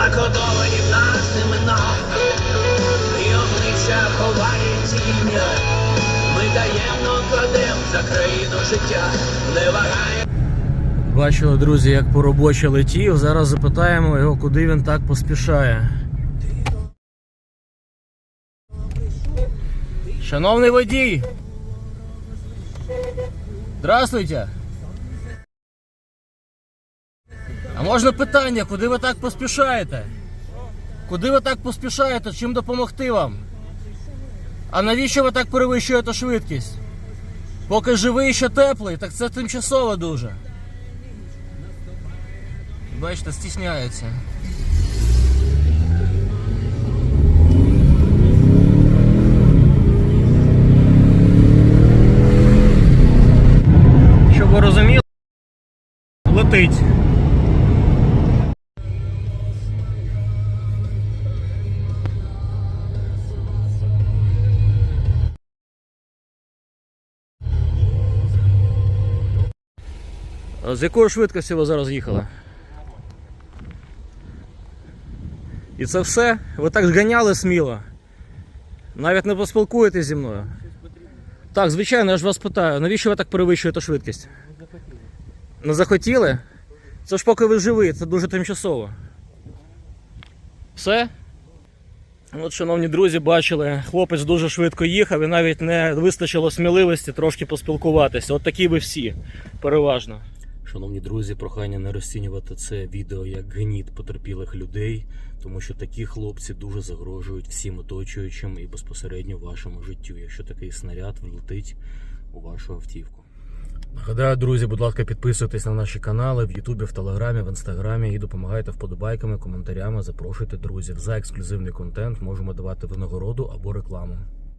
закодовані в нас імена, і обличчя ховає тіння. Ми таємно кладем за країну життя, не вагає. Бачили, друзі, як по робоче летів. Зараз запитаємо його, куди він так поспішає. Шановний водій. Здравствуйте. А можна питання, куди ви так поспішаєте? Куди ви так поспішаєте? Чим допомогти вам? А навіщо ви так перевищуєте швидкість? Поки живий ще теплий, так це тимчасово дуже. Бачите, стісняється. Щоб ви розуміли, летить. З якою швидкістю ви зараз їхали? І це все? Ви так зганяли сміло. Навіть не поспілкуєтесь зі мною. Так, звичайно, я ж вас питаю, навіщо ви так перевищуєте швидкість? Не захотіли? Це ж поки ви живі, це дуже тимчасово. Все? От, шановні друзі, бачили, хлопець дуже швидко їхав і навіть не вистачило сміливості трошки поспілкуватися. От такі ви всі, переважно. Шановні друзі, прохання не розцінювати це відео як гніт потерпілих людей, тому що такі хлопці дуже загрожують всім оточуючим і безпосередньо вашому життю, якщо такий снаряд влетить у вашу автівку. Нагадаю, друзі, будь ласка, підписуйтесь на наші канали в Ютубі, в Телеграмі, в Інстаграмі і допомагайте вподобайками, коментарями. Запрошуйте друзів за ексклюзивний контент. Можемо давати винагороду або рекламу.